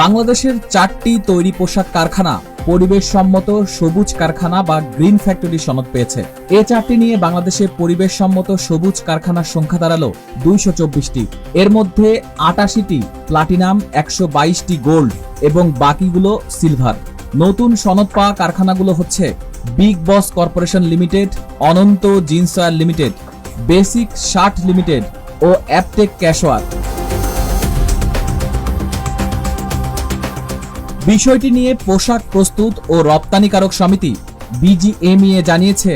বাংলাদেশের চারটি তৈরি পোশাক কারখানা পরিবেশ সম্মত সবুজ কারখানা বা গ্রিন ফ্যাক্টরি সনদ পেয়েছে। এ চারটি নিয়ে বাংলাদেশে পরিবেশ সম্মত সবুজ কারখানার সংখ্যা দাঁড়াল দুইশো চব্বিশটি। এর মধ্যে আটাশিটি প্লাটিনাম, একশো বাইশটি গোল্ড এবং বাকিগুলো সিলভার। নতুন সনদ পাওয়া কারখানাগুলো হচ্ছে Big Boss Corporation Limited, Ananta Jeans Limited, Basic Shirt Limited ও অ্যাপটেক ক্যাশোয়ার বিষয়টি নিয়ে পোশাক প্রস্তুত ও রপ্তানিকারক সমিতি বিজিএমইএ জানিয়েছে,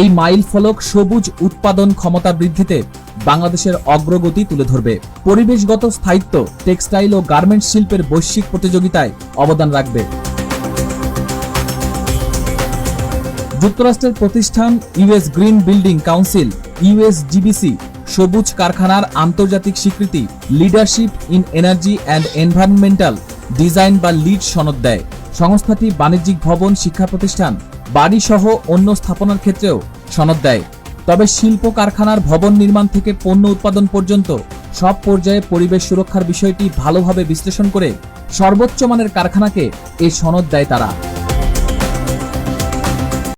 এই মাইল ফলক সবুজ উৎপাদন ক্ষমতা বৃদ্ধিতে বাংলাদেশের অগ্রগতি তুলে ধরবে। পরিবেশগত স্থায়িত্ব, টেক্সটাইল ও গার্মেন্টস শিল্পের বৈশ্বিক প্রতিযোগিতায় অবদান রাখবে। যুক্তরাষ্ট্রের প্রতিষ্ঠান US Green Building Council USGBC সবুজ কারখানার আন্তর্জাতিক স্বীকৃতি, Leadership in Energy and Environmental Design বা লিড সনদ দেয়। সংস্থাটি বাণিজ্যিক ভবন, শিক্ষা প্রতিষ্ঠান, বাড়ি সহ অন্য স্থাপনার ক্ষেত্রেও সনদ দেয়। তবে শিল্প কারখানার ভবন নির্মাণ থেকে পণ্য উৎপাদন পর্যন্ত সব পর্যায়ে পরিবেশ সুরক্ষার বিষয়টি ভালোভাবে বিশ্লেষণ করে সর্বোচ্চ মানের কারখানাকে এই সনদ দেয় তারা।